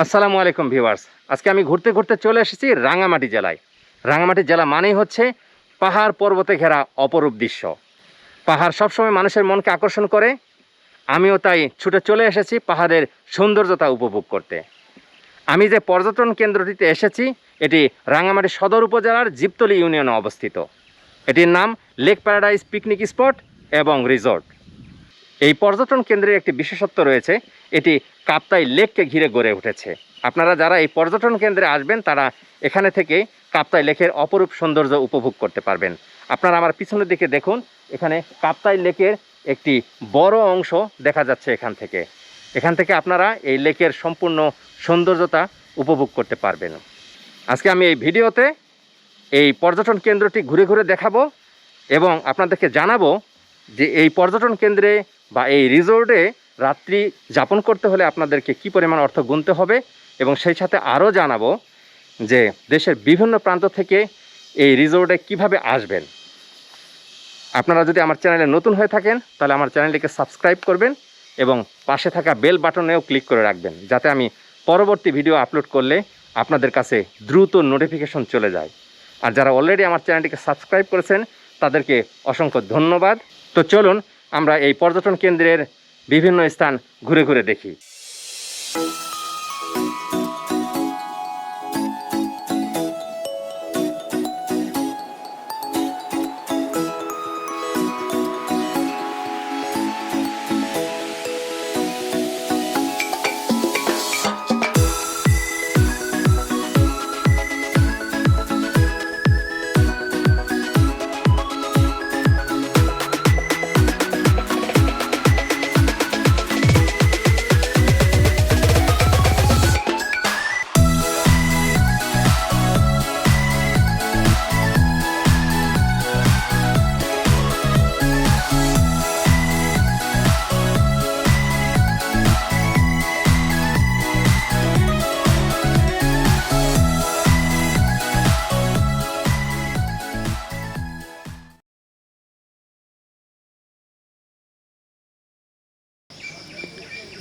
আসসালামু আলাইকুম ভিউয়ার্স। আজকে আমি ঘুরতে ঘুরতে চলে এসেছি রাঙামাটি জেলায়। রাঙামাটি জেলা মানেই হচ্ছে পাহাড় পর্বতে ঘেরা অপরূপ দৃশ্য। পাহাড় সবসময় মানুষের মনকে আকর্ষণ করে। আমিও তাই ছুটে চলে এসেছি পাহাড়ের সৌন্দর্যতা উপভোগ করতে। আমি যে পর্যটন কেন্দ্রটিতে এসেছি, এটি রাঙামাটি সদর উপজেলার জিপতলি ইউনিয়নে অবস্থিত। এটির নাম লেক প্যারাডাইস পিকনিক স্পট এবং রিসর্ট। এই পর্যটন কেন্দ্রের একটি বিশেষত্ব রয়েছে, এটি কাপ্তাই লেককে ঘিরে গড়ে উঠেছে। আপনারা যারা এই পর্যটন কেন্দ্রে আসবেন, তারা এখানে থেকে কাপ্তাই লেকের অপরূপ সৌন্দর্য উপভোগ করতে পারবেন। আপনারা আমার পিছনের দিকে দেখুন, এখানে কাপ্তাই লেকের একটি বড় অংশ দেখা যাচ্ছে এখান থেকে। এখান থেকে আপনারা এই লেকের সম্পূর্ণ সৌন্দর্যতা উপভোগ করতে পারবেন। আজকে আমি এই ভিডিওতে এই পর্যটন কেন্দ্রটি ঘুরে ঘুরে দেখাবো এবং আপনাদেরকে জানাব যে এই পর্যটন কেন্দ্রে বা এই রিসোর্টে রাত্রি যাপন করতে হলে আপনাদেরকে কি পরিমাণ অর্থ গুনতে হবে? এবং সেই সাথে আরও জানাব যে দেশের বিভিন্ন প্রান্ত থেকে এই রিসোর্টে কীভাবে আসবেন। আপনারা যদি আমার চ্যানেলে নতুন হয়ে থাকেন, তাহলে আমার চ্যানেলটিকে সাবস্ক্রাইব করবেন এবং পাশে থাকা বেল বাটনেও ক্লিক করে রাখবেন, যাতে আমি পরবর্তী ভিডিও আপলোড করলে আপনাদের কাছে দ্রুত নোটিফিকেশন চলে যায়। আর যারা অলরেডি আমার চ্যানেলটিকে সাবস্ক্রাইব করেছেন, তাদেরকে অসংখ্য ধন্যবাদ। তো চলুন আমরা এই পর্যটন কেন্দ্রের বিভিন্ন স্থান ঘুরে ঘুরে দেখি।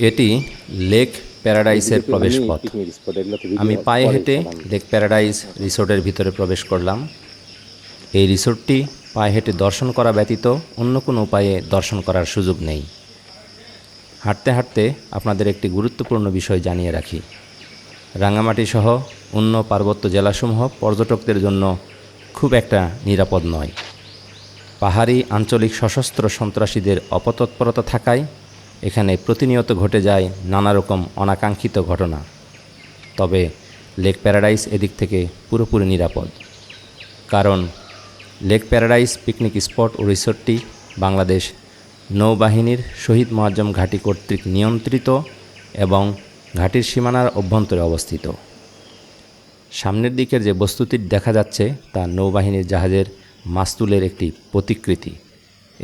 এটি লেক প্যারাডাইসের প্রবেশপথ আমি পায়ে হেঁটে লেক প্যারাডাইস রিসোর্টের ভিতরে প্রবেশ করলাম। এই রিসোর্টটি পায়ে হেঁটে দর্শন করা ব্যতীত অন্য কোনো উপায়ে দর্শন করার সুযোগ নেই। হাঁটতে হাঁটতে আপনাদের একটি গুরুত্বপূর্ণ বিষয় জানিয়ে রাখি। রাঙামাটি সহ অন্য পার্বত্য জেলাসমূহ পর্যটকদের জন্য খুব একটা নিরাপদ নয়। পাহাড়ি আঞ্চলিক সশস্ত্র সন্ত্রাসীদের অপতৎপরতা থাকায় এখানে প্রতিনিয়ত ঘটে যায় নানা রকম অনাকাঙ্ক্ষিত ঘটনা। তবে লেক প্যারাডাইস এদিক থেকে পুরোপুরি নিরাপদ। কারণ লেক প্যারাডাইস পিকনিক স্পট ও রিসোর্টটি বাংলাদেশ নৌবাহিনীর শহীদ মোয়াজ্জম ঘাঁটি কর্তৃক নিয়ন্ত্রিত এবং ঘাটির সীমানার অভ্যন্তরে অবস্থিত। সামনের দিকের যে বস্তুটি দেখা যাচ্ছে তা নৌবাহিনীর জাহাজের মাস্তুলের একটি প্রতিকৃতি।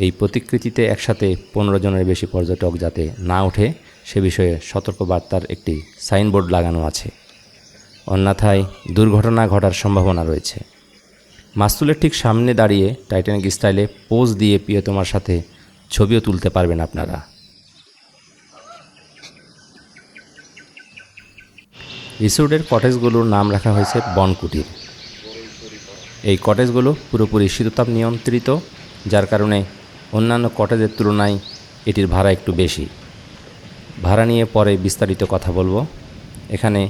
এই প্রতিকৃতিতে একসাথে পনেরো জনের বেশি পর্যটক যাতে না ওঠে, সে বিষয়ে সতর্কবার্তার একটি সাইনবোর্ড লাগানো আছে। অন্যথায় দুর্ঘটনা ঘটার সম্ভাবনা রয়েছে। মাস্তুলের ঠিক সামনে দাঁড়িয়ে টাইটানিক স্টাইলে পোজ দিয়ে প্রিয়তমার সাথে ছবিও তুলতে পারবেন আপনারা। রিসোর্টের কটেজগুলোর নাম রাখা হয়েছে বনকুটির। এই কটেজগুলো পুরোপুরি শীততাপ নিয়ন্ত্রিত, যার কারণে অন্যান্য কটেজের তুলনায় এটির ভাড়া একটু বেশি। ভাড়া নিয়ে পরে বিস্তারিত কথা বলব। এখানে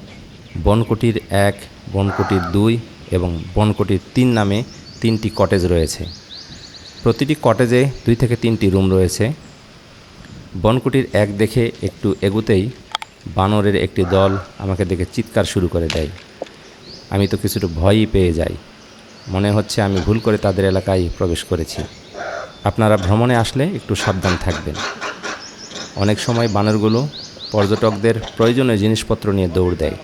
বনকুটির এক, বনকুটির দুই এবং বনকুটির তিন নামে তিনটি কটেজ রয়েছে। প্রতিটি কটেজে দুই থেকে তিনটি রুম রয়েছে। বনকুটির এক দেখে একটু এগুতেই বানরের একটি দল আমাকে দেখে চিৎকার শুরু করে দেয়। আমি তো কিছুটা ভয়ই পেয়ে যাই। মনে হচ্ছে আমি ভুল করে তাদের এলাকায় প্রবেশ করেছি। আপনারা ভ্রমণে আসলে একটু সাবধান থাকবেন। অনেক সময় বানরগুলো পর্যটকদের প্রয়োজনীয় জিনিসপত্র নিয়ে দৌড় দেয়।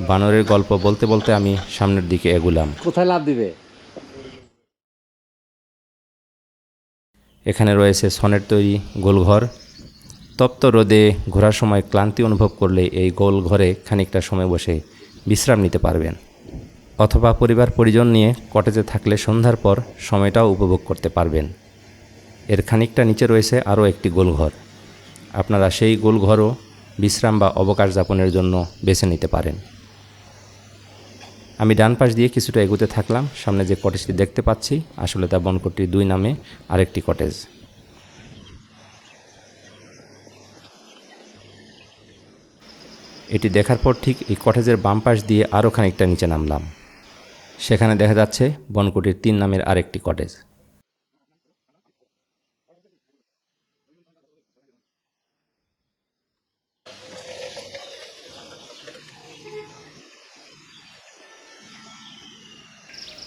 বানরের গল্প বলতে বলতে আমি সামনের দিকে এগুলাম। কোথায় লাভ দিবে? এখানে রয়েছে সনের তৈরি গোলঘর। তপ্ত রোদে ঘোরার সময় ক্লান্তি অনুভব করলে এই গোল ঘরে খানিকটা সময় বসে বিশ্রাম নিতে পারবেন। অথবা পরিবার পরিজন নিয়ে কটেজে থাকলে সন্ধ্যার পর সময়টাও উপভোগ করতে পারবেন। এর খানিকটা নিচে রয়েছে আরও একটি গোলঘর। আপনারা সেই গোলঘরও বিশ্রাম বা অবকাশ যাপনের জন্য বেছে নিতে পারেন। আমি ডান পাশ দিয়ে কিছুটা এগোতে থাকলাম, সামনে যে কটেজটি দেখতে পাচ্ছি, আসলে তা বনকট্টি দুই নামে আরেকটি কটেজ। এটি দেখার পর ঠিক এই কটেজের বাম পাশ দিয়ে আরও খানিকটা নিচে নামলাম। সেখানে দেখা যাচ্ছে বনকুটির তিন নামের আরেকটি কটেজ।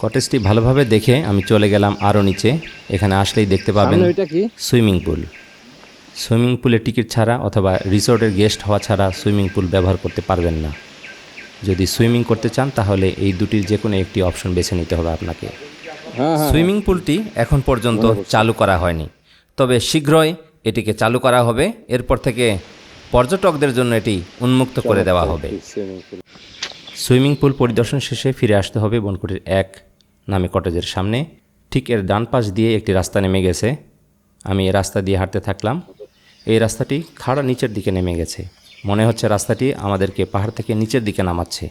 কটেজটি ভালোভাবে দেখে আমি চলে গেলাম আরও নিচে। এখানে আসলেই দেখতে পাবেন সুইমিং পুল। সুইমিং পুলে টিকিট ছাড়া অথবা রিসোর্টের গেস্ট হওয়া ছাড়া সুইমিং পুল ব্যবহার করতে পারবেন না। যদি সুইমিং করতে চান তাহলে এই দুটির যে কোনো একটি অপশন বেছে নিতে হবে আপনাকে। হ্যাঁ সুইমিং পুলটি এখন পর্যন্ত চালু করা হয়নি। তবে শীঘ্রই এটিকে চালু করা হবে। এরপর থেকে পর্যটকদের জন্য এটি উন্মুক্ত করে দেওয়া হবে। সুইমিং পুল পরিদর্শন শেষে ফিরে আসতে হবে বনকুটির এক নামে কটেজের সামনে। ঠিক এর ডান পাশ দিয়ে একটি রাস্তা নেমে গেছে। আমি এই রাস্তা দিয়ে হাঁটতে থাকলাম। এই রাস্তাটি খাড়া নিচের দিকে নেমে গেছে। মনে হচ্ছে রাস্তাটি আমাদেরকে পাহাড় থেকে নিচের দিকে নামাচ্ছে।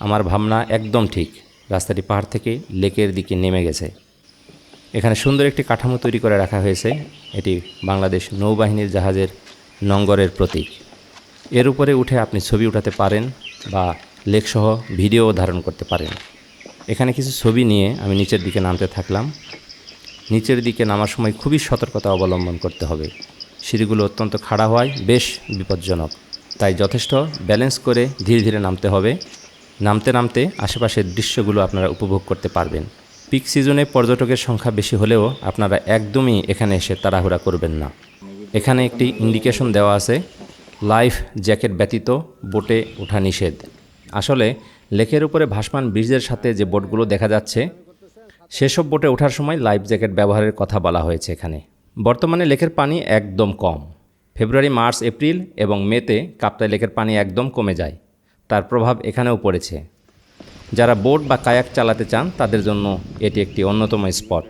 আমার ভাবনা একদম ঠিক। রাস্তাটি পাহাড় থেকে লেকের দিকে নেমে গেছে। এখানে সুন্দর একটি কাঠামো তৈরি করে রাখা হয়েছে। এটি বাংলাদেশ নৌবাহিনীর জাহাজের নঙ্গরের প্রতীক। এর উপরে উঠে আপনি ছবি উঠাতে পারেন বা লেকসহ ভিডিও ধারণ করতে পারেন। এখানে কিছু ছবি নিয়ে আমি নিচের দিকে নামতে থাকলাম। নিচের দিকে নামার সময় খুবই সতর্কতা অবলম্বন করতে হবে। সিঁড়িগুলো অত্যন্ত খাড়া হওয়ায় বেশ বিপজ্জনক। তাই যথেষ্ট ব্যালেন্স করে ধীরে ধীরে নামতে হবে। নামতে নামতে আশেপাশের দৃশ্যগুলো আপনারা উপভোগ করতে পারবেন। পিক সিজনে পর্যটকের সংখ্যা বেশি হলেও আপনারা একদমই এখানে এসে তাড়াহুড়া করবেন না। এখানে একটি ইন্ডিকেশন দেওয়া আছে, লাইফ জ্যাকেট ব্যতীত বোটে ওঠা নিষেধ। আসলে লেকের উপরে ভাসমান ব্রিজের সাথে যে বোটগুলো দেখা যাচ্ছে, সেসব বোটে ওঠার সময় লাইফ জ্যাকেট ব্যবহারের কথা বলা হয়েছে এখানে। বর্তমানে লেকের পানি একদম কম। ফেব্রুয়ারি, মার্চ, এপ্রিল এবং মেতে কাপ্তাই লেকের পানি একদম কমে যায়। তার প্রভাব এখানেও পড়েছে। যারা বোট বা কায়াক চালাতে চান, তাদের জন্য এটি একটি অন্যতম স্পট।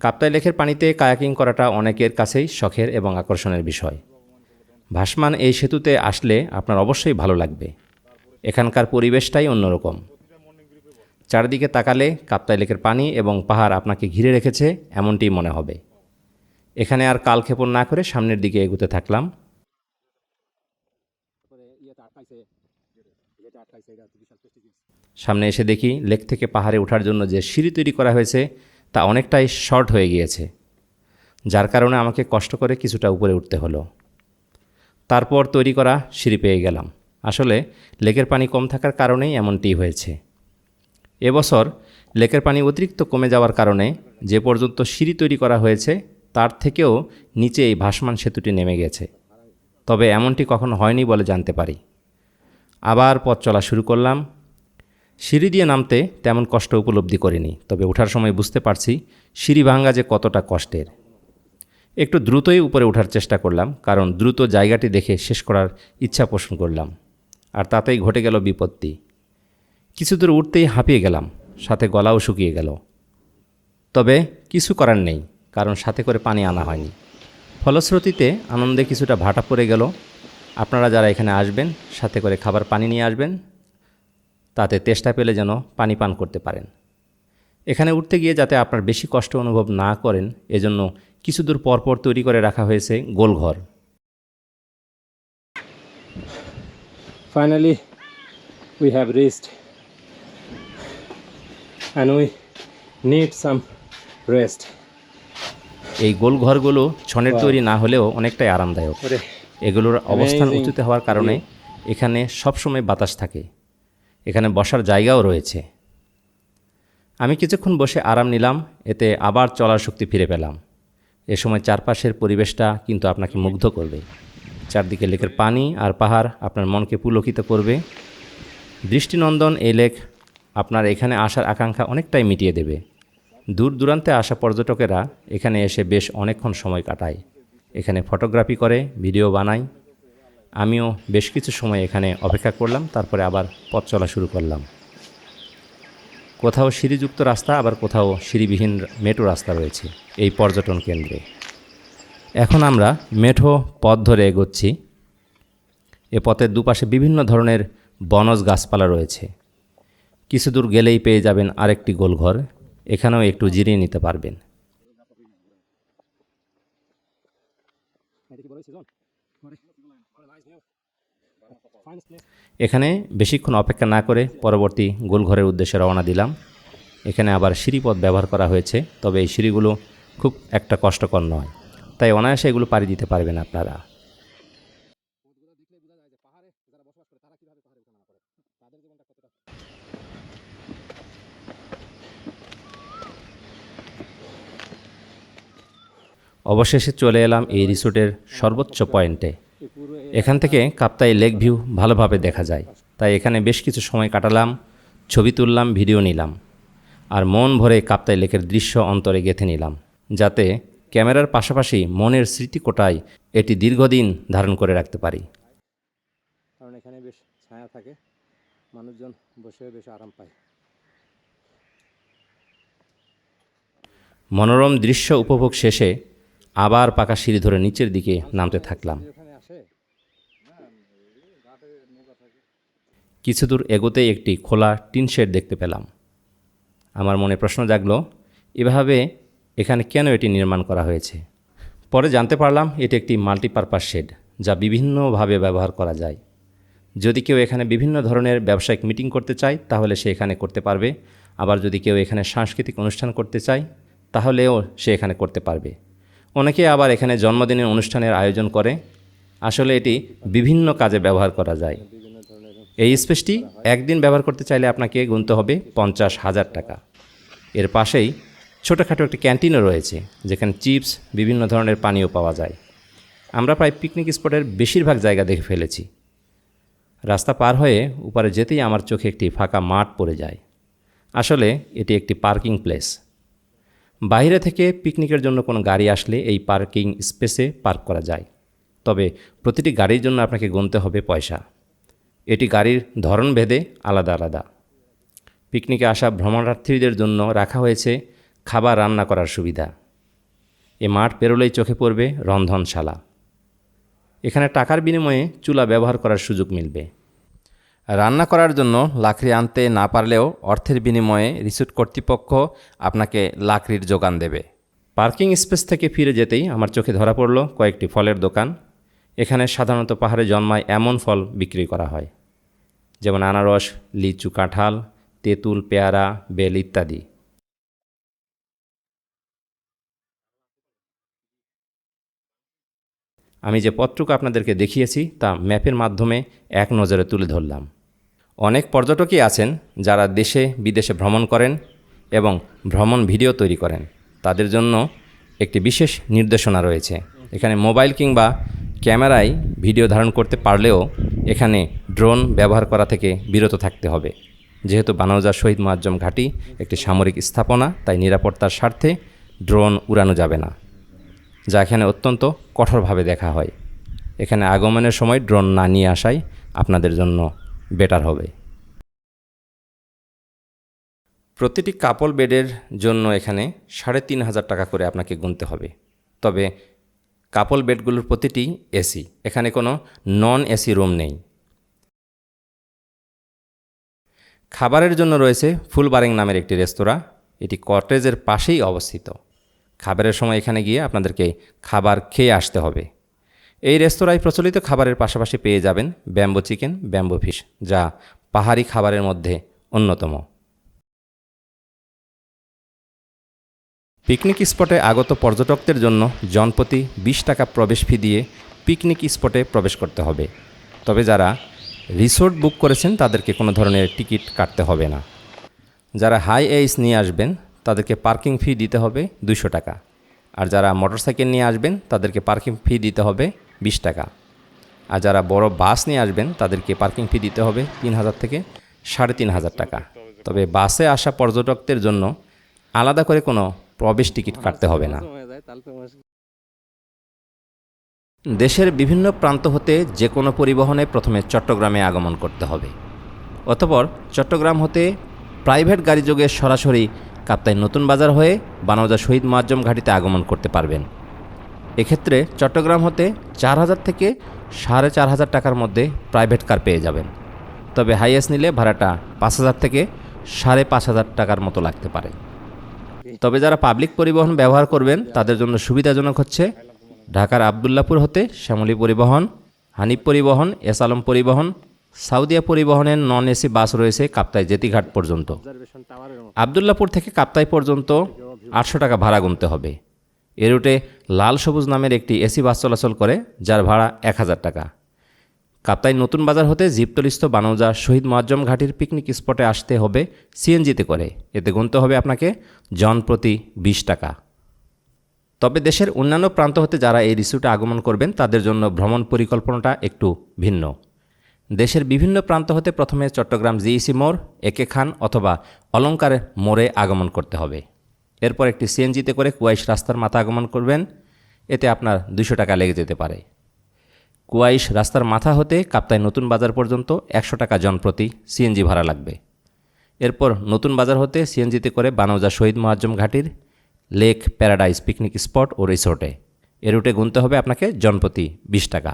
কাপ্তাই লেকের পানিতে কায়াকিং করাটা অনেকের কাছেই শখের এবং আকর্ষণের বিষয়। ভাসমান এই সেতুতে আসলে আপনার অবশ্যই ভালো লাগবে। এখানকার পরিবেশটাই অন্যরকম। চারিদিকে তাকালে কাপ্তাই লেকের পানি এবং পাহাড় আপনাকে ঘিরে রেখেছে, এমনটিই মনে হবে। এখানে আর কালক্ষেপণ না করে সামনের দিকে এগুতে থাকলাম। সামনে এসে দেখি লেক থেকে পাহাড়ে ওঠার জন্য যে সিঁড়ি তৈরি করা হয়েছে, তা অনেকটাই শর্ট হয়ে গিয়েছে, যার কারণে আমাকে কষ্ট করে কিছুটা উপরে উঠতে হলো। তারপর তৈরি করা সিঁড়ি পেয়ে গেলাম। আসলে লেকের পানি কম থাকার কারণেই এমনটি হয়েছে। এবছর লেকের পানি অতিরিক্ত কমে যাওয়ার কারণে যে পর্যন্ত সিঁড়ি তৈরি করা হয়েছে তার থেকেও নিচে এই ভাসমান সেতুটি নেমে গেছে। তবে এমনটি কখনো হয়নি বলে জানতে পারি। আবার পথ চলা শুরু করলাম। সিঁড়ি দিয়ে নামতে তেমন কষ্ট উপলব্ধি করিনি, তবে ওঠার সময় বুঝতে পারছি সিঁড়ি ভাঙ্গা যে কতটা কষ্টের। একটু দ্রুতই উপরে ওঠার চেষ্টা করলাম, কারণ দ্রুত জায়গাটি দেখে শেষ করার ইচ্ছা পোষণ করলাম, আর তাতেই ঘটে গেল বিপত্তি। কিছু দূর উঠতেই হাঁপিয়ে গেলাম, সাথে গলাও শুকিয়ে গেল। তবে কিছু করার নেই। কারণ সাথে করে পানি আনা হয়নি। ফলশ্রুতিতে আনন্দে কিছুটা ভাটা পড়ে গেল। আপনারা যারা এখানে আসবেন, সাথে করে খাবার পানি নিয়ে আসবেন। তাতে তেষ্টা পেলে যেন পানি পান করতে পারেন। এখানে উঠতে গিয়ে যাতে আপনার বেশি কষ্ট অনুভব না করেন, এজন্য কিছু দূর পরপর তৈরি করে রাখা হয়েছে Golghar finally we have rest and we need some rest. এই গোলঘরগুলো ছনের তৈরি না হলেও অনেকটাই আরামদায়ক। এগুলোর অবস্থান উঁচুতে হওয়ার কারণে এখানে সবসময় বাতাস থাকে। এখানে বসার জায়গাও রয়েছে। আমি কিছুক্ষণ বসে আরাম নিলাম এতে আবার চলার শক্তি ফিরে পেলাম। এ সময় চারপাশের পরিবেশটা কিন্তু আপনাকে মুগ্ধ করবে। চারদিকে লেকের পানি আর পাহাড় আপনার মনকে পুলকিত করবে। দৃষ্টিনন্দন এই লেক আপনার এখানে আসার আকাঙ্ক্ষা অনেকটাই মিটিয়ে দেবে। দূর দূরান্তে আসা পর্যটকেরা এখানে এসে বেশ অনেকক্ষণ সময় কাটায়। এখানে ফটোগ্রাফি করে, ভিডিও বানায়। আমিও বেশ কিছু সময় এখানে অপেক্ষা করলাম, তারপরে আবার পথ চলা শুরু করলাম। কোথাও সিঁড়িযুক্ত রাস্তা, আবার কোথাও সিঁড়িবিহীন মেঠো রাস্তা রয়েছে এই পর্যটন কেন্দ্রে। এখন আমরা মেঠো পথ ধরে এগোচ্ছি। এ পথের দুপাশে বিভিন্ন ধরনের বনজ গাছপালা রয়েছে। কিছু দূর গেলেই পেয়ে যাবেন আরেকটি গোলঘর। এখানেও একটু জিরিয়ে নিতে পারবেন। এখানে বেশিক্ষণ অপেক্ষা না করে পরবর্তী গোলঘরের উদ্দেশ্যে রওনা দিলাম। এখানে আবার সিঁড়িপথ ব্যবহার করা হয়েছে, তবে এই সিঁড়িগুলো খুব একটা কষ্টকর নয়। তাই অনায়াসে এগুলো পাড়ি দিতে পারবেন আপনারা। অবশেষে চলে এলাম এই রিসোর্টের সর্বোচ্চ পয়েন্টে। এখান থেকে কাপ্তাই লেক ভিউ ভালোভাবে দেখা যায়। তাই এখানে বেশ কিছু সময় কাটালাম ছবি তুললাম ভিডিও নিলাম। আর মন ভরে কাপ্তাই লেকের দৃশ্য অন্তরে গেঁথে নিলাম যাতে ক্যামেরার পাশাপাশি মনের স্মৃতিকোটায় এটি দীর্ঘদিন ধারণ করে রাখতে পারি। কারণ এখানে বেশ ছায়া থাকে মানুষজন বসে বেশ আরাম পায়। মনোরম দৃশ্য উপভোগ শেষে আবার পাকা সিঁড়ি ধরে নিচের দিকে নামতে থাকলাম। কিছু দূর এগোতেই একটি খোলা টিন শেড দেখতে পেলাম। আমার মনে প্রশ্ন জাগলো, এভাবে এখানে কেন এটি নির্মাণ করা হয়েছে? পরে জানতে পারলাম, এটি একটি মাল্টিপারপাস শেড, যা বিভিন্নভাবে ব্যবহার করা যায়। যদি কেউ এখানে বিভিন্ন ধরনের ব্যবসায়িক মিটিং করতে চায়, তাহলে সে এখানে করতে পারবে। আবার যদি কেউ এখানে সাংস্কৃতিক অনুষ্ঠান করতে চায়, তাহলেও সে এখানে করতে পারবে। অনেকে আবার এখানে জন্মদিনের অনুষ্ঠানের আয়োজন করে। আসলে এটি বিভিন্ন কাজে ব্যবহার করা যায়। এই স্পেসটি একদিন ব্যবহার করতে চাইলে আপনাকে গুনতে হবে পঞ্চাশ হাজার টাকা। এর পাশেই ছোটোখাটো একটি ক্যান্টিনও রয়েছে, যেখানে চিপস, বিভিন্ন ধরনের পানীয় পাওয়া যায়। আমরা প্রায় পিকনিক স্পটের বেশিরভাগ জায়গা দেখে ফেলেছি। রাস্তা পার হয়ে উপরে যেতেই আমার চোখে একটি ফাঁকা মাঠ পড়ে যায়। আসলে এটি একটি পার্কিং প্লেস। বাইরে থেকে পিকনিকের জন্য কোনো গাড়ি আসলে এই পার্কিং স্পেসে পার্ক করা যায়। তবে প্রতিটি গাড়ির জন্য আপনাকে গুনতে হবে পয়সা। এটি গাড়ির ধরন ভেদে আলাদা আলাদা। পিকনিকে আসা ভ্রমণার্থীদের জন্য রাখা হয়েছে খাবার রান্না করার সুবিধা। এ মাঠ পেরোলেই চোখে পড়বে রন্ধনশালা। এখানে টাকার বিনিময়ে চুলা ব্যবহার করার সুযোগ মিলবে। রান্না করার জন্য লাকড়ি আনতে না পারলেও অর্থের বিনিময়ে রিসোর্ট কর্তৃপক্ষ আপনাকে লাকড়ির যোগান দেবে। পার্কিং স্পেস থেকে ফিরে যেতেই আমার চোখে ধরা পড়ল কয়েকটি ফলের দোকান। এখানে সাধারণত পাহাড়ে জন্মায় এমন ফল বিক্রি করা হয়, যেমন আনারস, লিচু কাঁঠাল, তেঁতুল, পেয়ারা, বেল ইত্যাদি। আমি যে পত্রকে আপনাদেরকে দেখিয়েছি তা ম্যাপের মাধ্যমে এক নজরে তুলে ধরলাম। অনেক পর্যটকই আছেন যারা দেশে, বিদেশে ভ্রমণ করেন এবং ভ্রমণ ভিডিও তৈরি করেন। তাদের জন্য একটি বিশেষ নির্দেশনা রয়েছে। এখানে মোবাইল কিংবা ক্যামেরায় ভিডিও ধারণ করতে পারলেও এখানে ড্রোন ব্যবহার করা থেকে বিরত থাকতে হবে। যেহেতু বানৌজা শহীদ মোয়াজ্জম ঘাঁটি একটি সামরিক স্থাপনা, তাই নিরাপত্তার স্বার্থে ড্রোন উড়ানো যাবে না, যা এখানে অত্যন্ত কঠোরভাবে দেখা হয়। এখানে আগমনের সময় ড্রোন না নিয়ে আসাই আপনাদের জন্য বেটার হবে। প্রতিটি কাপল বেডের জন্য এখানে সাড়ে তিন হাজার টাকা করে আপনাকে গুনতে হবে। তবে কাপল বেডগুলোর প্রতিটি এসি এখানে কোনো নন এসি রুম নেই। খাবারের জন্য রয়েছে ফুলবারিং নামের একটি রেস্তোরাঁ। এটি কটেজের পাশেই অবস্থিত। খাবারের সময় এখানে গিয়ে আপনাদেরকে খাবার খেয়ে আসতে হবে। এই রেস্তোরাঁয় প্রচলিত খাবারের পাশাপাশি পেয়ে যাবেন ব্যাম্বো চিকেন, ব্যাম্বো ফিশ, যা পাহাড়ি খাবারের মধ্যে অন্যতম। পিকনিক স্পটে আগত পর্যটকদের জন্য জনপ্রতি বিশ টাকা প্রবেশ ফি দিয়ে পিকনিক স্পটে প্রবেশ করতে হবে। তবে যারা রিসোর্ট বুক করেছেন, তাদেরকে কোনো ধরনের টিকিট কাটতে হবে না। যারা হাই এইস নিয়ে আসবেন, তাদেরকে পার্কিং ফি দিতে হবে দুশো টাকা। আর যারা মোটরসাইকেল নিয়ে আসবেন, তাদেরকে পার্কিং ফি দিতে হবে বিশ টাকা। আর যারা বড় বাস নিয়ে আসবেন, তাদেরকে পার্কিং ফি দিতে হবে তিন হাজার থেকে সাড়ে তিন হাজার টাকা। তবে বাসে আসা পর্যটকদের জন্য আলাদা করে কোনো প্রবেশ টিকিট কাটতে হবে না। দেশের বিভিন্ন প্রান্ত হতে যে কোনো পরিবহনে প্রথমে চট্টগ্রামে আগমন করতে হবে। অতপর চট্টগ্রাম হতে প্রাইভেট গাড়ি যোগে সরাসরি কাপ্তাই নতুন বাজার হয়ে বানৌজা শহীদ মোয়াজ্জম ঘাটিতে আগমন করতে পারবেন। এক্ষেত্রে চট্টগ্রাম হতে চার হাজার থেকে সাড়ে চার হাজার টাকার মধ্যে প্রাইভেট কার পেয়ে যাবেন। তবে হাইয়েস্ট নিলে ভাড়াটা পাঁচ হাজার থেকে সাড়ে পাঁচ হাজার টাকার মতো লাগতে পারে। তবে যারা পাবলিক পরিবহন ব্যবহার করবেন তাদের জন্য সুবিধাজনক হচ্ছে ঢাকার আবদুল্লাপুর হতে শ্যামলী পরিবহন হানিফ পরিবহন এস আলম পরিবহন সাউদিয়া পরিবহনের নন এসি বাস রয়েছে কাপ্তাই জেতিঘাট পর্যন্ত। আবদুল্লাপুর থেকে কাপ্তাই পর্যন্ত আটশো টাকা ভাড়া গুনতে হবে। এ রুটে লাল সবুজ নামের একটি এসি বাস চলাচল করে, যার ভাড়া এক হাজার টাকা। কাপ্তাই নতুন বাজার হতে জিপতলিস্থ বানৌজা শহীদ মোয়াজ্জম ঘাটির পিকনিক স্পটে আসতে হবে সিএনজিতে করে। এতে গুনতে হবে আপনাকে জন প্রতি বিশ টাকা। তবে দেশের অন্যান্য প্রান্ত হতে যারা এই রিসুটে আগমন করবেন, তাদের জন্য ভ্রমণ পরিকল্পনাটা একটু ভিন্ন। দেশের বিভিন্ন প্রান্ত হতে প্রথমে চট্টগ্রাম জিইসি মোড় একে খান অথবা অলঙ্কার মোড়ে আগমন করতে হবে। এরপর একটি সিএনজিতে করে কুয়াইশ রাস্তার মাথা আগমন করবেন। এতে আপনার দুশো টাকা লেগে যেতে পারে। কুয়াইশ রাস্তার মাথা হতে কাপ্তায় নতুন বাজার পর্যন্ত একশো টাকা জনপ্রতি সিএনজি ভাড়া লাগবে। এরপর নতুন বাজার হতে সিএনজিতে করে বানৌজা শহীদ মোয়াজ্জম ঘাটির লেক প্যারাডাইস পিকনিক স্পট ও রিসোর্টে। এ রুটে গুনতে হবে আপনাকে জনপ্রতি বিশ টাকা।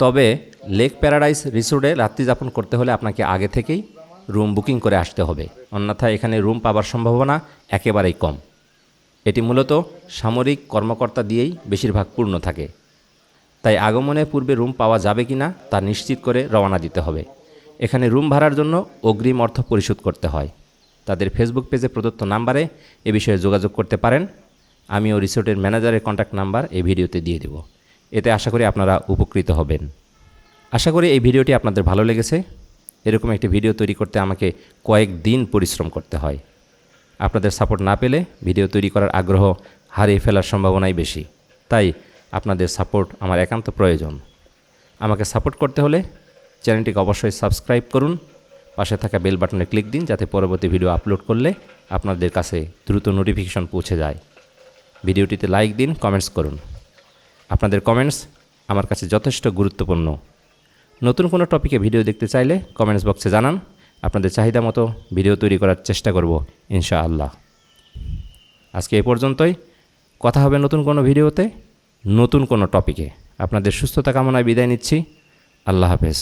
তবে লেক প্যারাডাইস রিসোর্টে রাত্রি যাপন করতে হলে আপনাকে আগে থেকেই রুম বুকিং করে আসতে হবে। অন্যথায় এখানে রুম পাবার সম্ভাবনা একেবারেই কম। এটি মূলত সামরিক কর্মকর্তা দিয়েই বেশিরভাগ পূর্ণ থাকে। তাই আগমনের পূর্বে রুম পাওয়া যাবে কি না তা নিশ্চিত করে রওনা দিতে হবে। এখানে রুম ভাড়ার জন্য অগ্রিম অর্থ পরিশোধ করতে হয়। তাদের ফেসবুক পেজে প্রদত্ত নাম্বারে এ বিষয়ে যোগাযোগ করতে পারেন। আমিও রিসোর্টের ম্যানেজারের কন্ট্যাক্ট নাম্বার এই ভিডিওতে দিয়ে দেব। এতে আশা করি আপনারা উপকৃত হবেন। আশা করি এই ভিডিওটি আপনাদের ভালো লেগেছে। এরকম একটি ভিডিও তৈরি করতে আমাকে কয়েক দিন পরিশ্রম করতে হয়। আপনাদের সাপোর্ট না পেলে ভিডিও তৈরি করার আগ্রহ হারিয়ে ফেলার সম্ভাবনাই বেশি। তাই আপনাদের সাপোর্ট আমার একান্ত প্রয়োজন। আমাকে সাপোর্ট করতে হলে চ্যানেলটিকে অবশ্যই সাবস্ক্রাইব করুন। পাশে থাকা বেল বাটনে ক্লিক দিন যাতে পরবর্তী ভিডিও আপলোড করলে আপনাদের কাছে দ্রুত নোটিফিকেশন পৌঁছে যায়। ভিডিওটিতে লাইক দিন কমেন্টস করুন। আপনাদের কমেন্টস আমার কাছে যথেষ্ট গুরুত্বপূর্ণ। নতুন কোনো টপিকে ভিডিও দেখতে চাইলে কমেন্টস বক্সে জানান। আপনাদের চাহিদা মতো ভিডিও তৈরি করার চেষ্টা করব, ইনশাআল্লাহ। আজকে এ পর্যন্তই। কথা হবে নতুন কোনো ভিডিওতে নতুন কোনো টপিকে আপনাদের সুস্থতা কামনায় বিদায় নিচ্ছি। আল্লাহ হাফেজ।